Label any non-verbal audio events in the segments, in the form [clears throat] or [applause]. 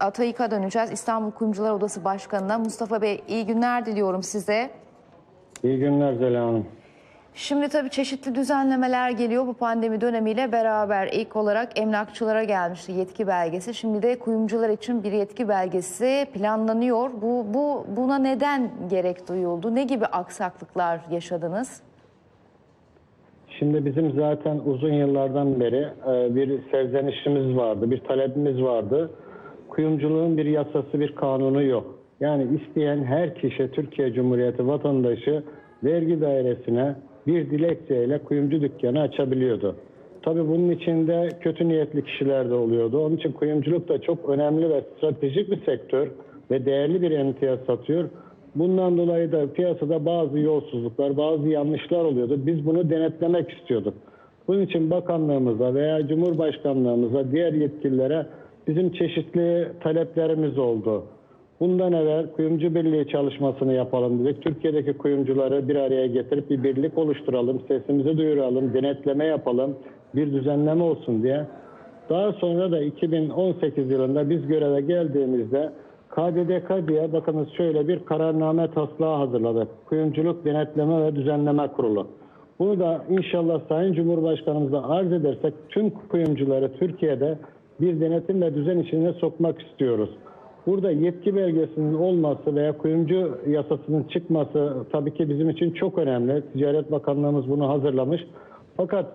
Atayik'a döneceğiz. İstanbul Kuyumcular Odası Başkanı'na. Mustafa Bey iyi günler diliyorum size. İyi günler Zeliha Hanım. Şimdi tabii çeşitli düzenlemeler geliyor bu pandemi dönemiyle beraber. İlk olarak emlakçılara gelmişti yetki belgesi. Şimdi de kuyumcular için bir yetki belgesi planlanıyor. Bu, bu buna neden gerek duyuldu? Ne gibi aksaklıklar yaşadınız? Şimdi bizim zaten uzun yıllardan beri e, bir serzenişimiz vardı, bir talebimiz vardı. Kuyumculuğun bir yasası, bir kanunu yok. Yani isteyen her kişi Türkiye Cumhuriyeti vatandaşı vergi dairesine bir dilekçeyle kuyumcu dükkanı açabiliyordu. Tabii bunun içinde kötü niyetli kişiler de oluyordu. Onun için kuyumculuk da çok önemli ve stratejik bir sektör ve değerli bir emtia satıyor. Bundan dolayı da piyasada bazı yolsuzluklar, bazı yanlışlar oluyordu. Biz bunu denetlemek istiyorduk. Bunun için bakanlığımıza veya Cumhurbaşkanlığımıza, diğer yetkililere bizim çeşitli taleplerimiz oldu. Bundan evvel kuyumcu birliği çalışmasını yapalım dedik. Türkiye'deki kuyumcuları bir araya getirip bir birlik oluşturalım, sesimizi duyuralım, denetleme yapalım, bir düzenleme olsun diye. Daha sonra da 2018 yılında biz göreve geldiğimizde KDDK diye bakınız şöyle bir kararname taslağı hazırladık. Kuyumculuk Denetleme ve Düzenleme Kurulu. Bunu da inşallah Sayın Cumhurbaşkanımıza arz edersek tüm kuyumcuları Türkiye'de bir denetim ve düzen içine sokmak istiyoruz. Burada yetki belgesinin olması veya kuyumcu yasasının çıkması tabii ki bizim için çok önemli. Ticaret Bakanlığımız bunu hazırlamış. Fakat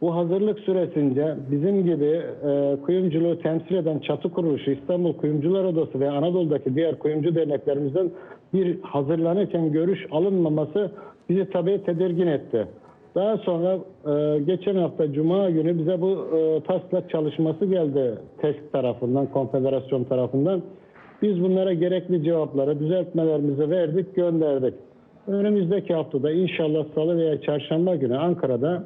bu hazırlık süresince bizim gibi e, kuyumculuğu temsil eden çatı kuruluşu İstanbul Kuyumcular Odası ve Anadolu'daki diğer kuyumcu derneklerimizden bir hazırlanırken görüş alınmaması bizi tabii tedirgin etti. Daha sonra e, geçen hafta Cuma günü bize bu e, taslak çalışması geldi TESK tarafından, konfederasyon tarafından. Biz bunlara gerekli cevapları, düzeltmelerimizi verdik, gönderdik. Önümüzdeki haftada inşallah salı veya çarşamba günü Ankara'da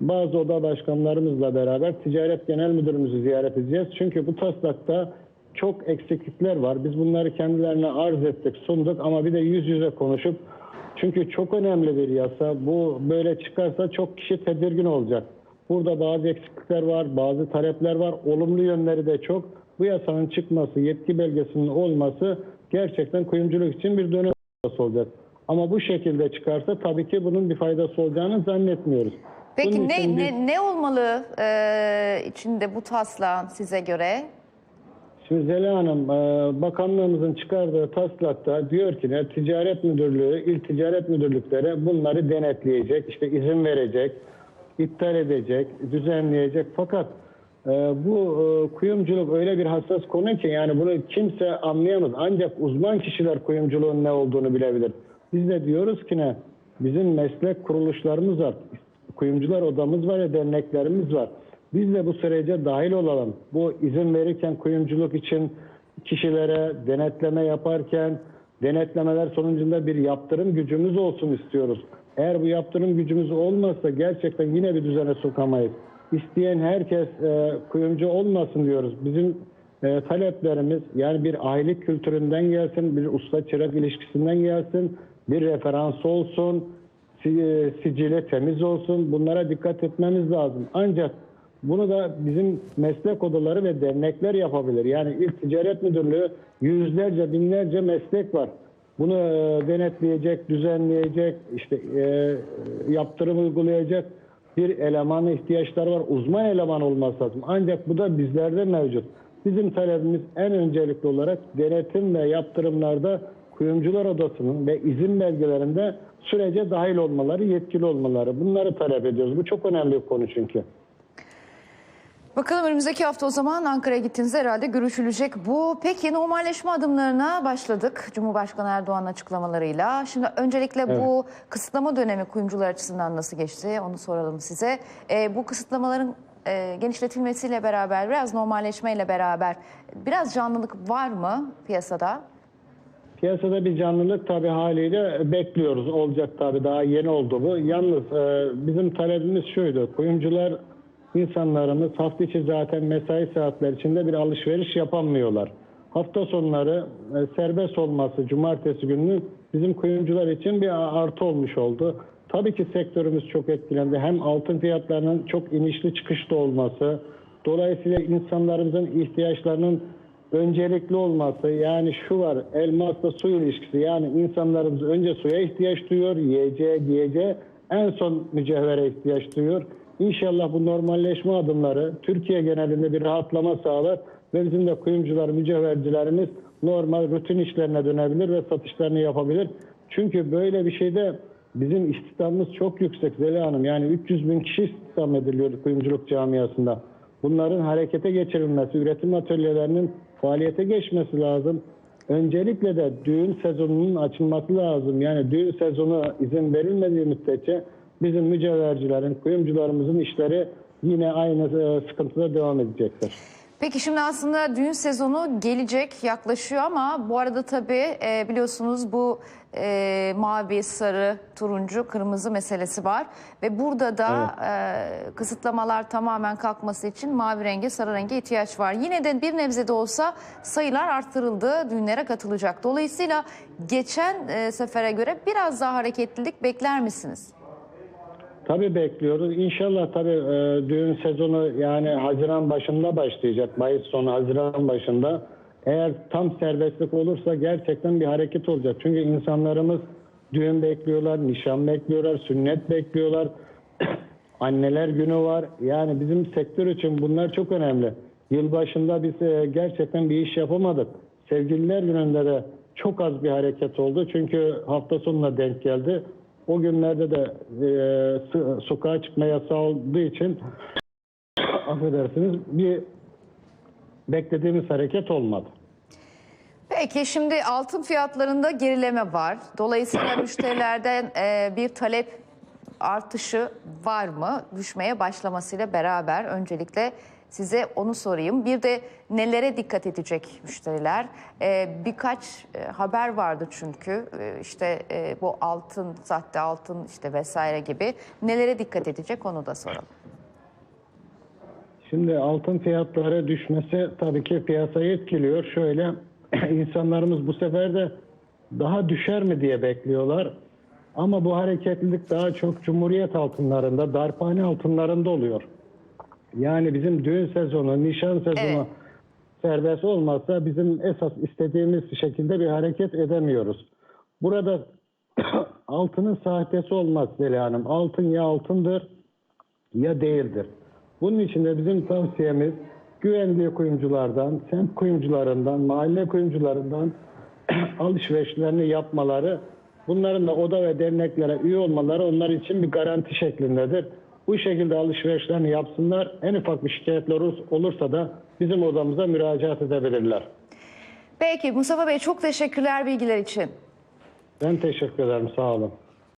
bazı oda başkanlarımızla beraber Ticaret Genel Müdürümüzü ziyaret edeceğiz. Çünkü bu taslakta çok eksiklikler var. Biz bunları kendilerine arz ettik, sunduk ama bir de yüz yüze konuşup çünkü çok önemli bir yasa. Bu böyle çıkarsa çok kişi tedirgin olacak. Burada bazı eksiklikler var, bazı talepler var. Olumlu yönleri de çok. Bu yasanın çıkması, yetki belgesinin olması gerçekten kuyumculuk için bir dönem noktası olacak. Ama bu şekilde çıkarsa tabii ki bunun bir faydası olacağını zannetmiyoruz. Peki Bunun ne, biz- ne, ne olmalı e, içinde bu taslağın size göre? Şimdi Zeliha Hanım, e, bakanlığımızın çıkardığı taslakta diyor ki ne, ticaret müdürlüğü, il ticaret müdürlükleri bunları denetleyecek, işte izin verecek, iptal edecek, düzenleyecek. Fakat e, bu e, kuyumculuk öyle bir hassas konu ki yani bunu kimse anlayamaz. Ancak uzman kişiler kuyumculuğun ne olduğunu bilebilir. Biz de diyoruz ki ne, bizim meslek kuruluşlarımız var, kuyumcular odamız var ya derneklerimiz var. Biz de bu sürece dahil olalım. Bu izin verirken kuyumculuk için kişilere denetleme yaparken denetlemeler sonucunda bir yaptırım gücümüz olsun istiyoruz. Eğer bu yaptırım gücümüz olmazsa gerçekten yine bir düzene sokamayız. İsteyen herkes e, kuyumcu olmasın diyoruz. Bizim e, taleplerimiz yani bir aile kültüründen gelsin, bir usta çırak ilişkisinden gelsin, bir referans olsun, e, sicili temiz olsun. Bunlara dikkat etmemiz lazım. Ancak bunu da bizim meslek odaları ve dernekler yapabilir. Yani İl Ticaret Müdürlüğü yüzlerce, binlerce meslek var. Bunu e, denetleyecek, düzenleyecek, işte e, yaptırım uygulayacak bir elemana ihtiyaçları var. Uzman eleman olması lazım. Ancak bu da bizlerde mevcut. Bizim talebimiz en öncelikli olarak denetim ve yaptırımlarda kuyumcular odasının ve izin belgelerinde sürece dahil olmaları, yetkili olmaları. Bunları talep ediyoruz. Bu çok önemli bir konu çünkü. Bakalım önümüzdeki hafta o zaman Ankara'ya gittiğinizde herhalde görüşülecek bu. Peki normalleşme adımlarına başladık Cumhurbaşkanı Erdoğan'ın açıklamalarıyla. Şimdi öncelikle bu kısıtlama dönemi kuyumcular açısından nasıl geçti onu soralım size. Ee, bu kısıtlamaların e, genişletilmesiyle beraber biraz normalleşmeyle beraber biraz canlılık var mı piyasada? Piyasada bir canlılık tabii haliyle bekliyoruz. Olacak tabii daha yeni oldu bu. Yalnız e, bizim talebimiz şuydu. Kuyumcular insanlarımız hafta içi zaten mesai saatler içinde bir alışveriş yapamıyorlar. Hafta sonları e, serbest olması cumartesi günü bizim kuyumcular için bir artı olmuş oldu. Tabii ki sektörümüz çok etkilendi. Hem altın fiyatlarının çok inişli çıkışlı olması, dolayısıyla insanlarımızın ihtiyaçlarının öncelikli olması yani şu var elmasla su ilişkisi yani insanlarımız önce suya ihtiyaç duyuyor, yiyeceğe, giyeceğe en son mücevhere ihtiyaç duyuyor. İnşallah bu normalleşme adımları Türkiye genelinde bir rahatlama sağlar ve bizim de kuyumcular, mücevhercilerimiz normal rutin işlerine dönebilir ve satışlarını yapabilir. Çünkü böyle bir şeyde bizim istihdamımız çok yüksek Zeliha Hanım. Yani 300 bin kişi istihdam ediliyor kuyumculuk camiasında. Bunların harekete geçirilmesi, üretim atölyelerinin faaliyete geçmesi lazım. Öncelikle de düğün sezonunun açılması lazım. Yani düğün sezonu izin verilmediği müddetçe bizim mücevhercilerin, kuyumcularımızın işleri yine aynı e, sıkıntıda devam edecektir. Peki şimdi aslında düğün sezonu gelecek, yaklaşıyor ama bu arada tabii e, biliyorsunuz bu e, mavi, sarı, turuncu, kırmızı meselesi var. Ve burada da e, kısıtlamalar tamamen kalkması için mavi renge, sarı renge ihtiyaç var. Yine de bir nebze de olsa sayılar arttırıldı, düğünlere katılacak. Dolayısıyla geçen e, sefere göre biraz daha hareketlilik bekler misiniz? Tabii bekliyoruz. İnşallah tabii e, düğün sezonu yani Haziran başında başlayacak. Mayıs sonu Haziran başında. Eğer tam serbestlik olursa gerçekten bir hareket olacak. Çünkü insanlarımız düğün bekliyorlar, nişan bekliyorlar, sünnet bekliyorlar. [clears throat] Anneler günü var. Yani bizim sektör için bunlar çok önemli. Yılbaşında biz e, gerçekten bir iş yapamadık. Sevgililer gününde de çok az bir hareket oldu. Çünkü hafta sonuna denk geldi. O günlerde de e, sokağa çıkma yasağı olduğu için affedersiniz bir beklediğimiz hareket olmadı. Peki şimdi altın fiyatlarında gerileme var. Dolayısıyla [coughs] müşterilerden e, bir talep artışı var mı? Düşmeye başlamasıyla beraber öncelikle size onu sorayım. Bir de nelere dikkat edecek müşteriler? E, birkaç e, haber vardı çünkü E, işte e, bu altın, sahte altın işte vesaire gibi. Nelere dikkat edecek onu da soralım. Şimdi altın fiyatları düşmesi tabii ki piyasayı etkiliyor. Şöyle [clears throat] insanlarımız bu sefer de daha düşer mi diye bekliyorlar. Ama bu hareketlilik daha çok Cumhuriyet altınlarında, darphane altınlarında oluyor. Yani bizim düğün sezonu, nişan sezonu Evet. serbest olmazsa bizim esas istediğimiz şekilde bir hareket edemiyoruz. Burada [clears throat] altının sahtesi olmaz Zeliha Hanım. Altın ya altındır ya değildir. Bunun için de bizim tavsiyemiz güvendiği kuyumculardan, semt kuyumcularından, mahalle kuyumcularından [clears throat] alışverişlerini yapmaları, bunların da oda ve derneklere üye olmaları onlar için bir garanti şeklindedir. Bu şekilde alışverişlerini yapsınlar. En ufak bir şikayetler olur- olursa da bizim odamıza müracaat edebilirler. Peki Mustafa Bey çok teşekkürler bilgiler için. Ben teşekkür ederim. Sağ olun.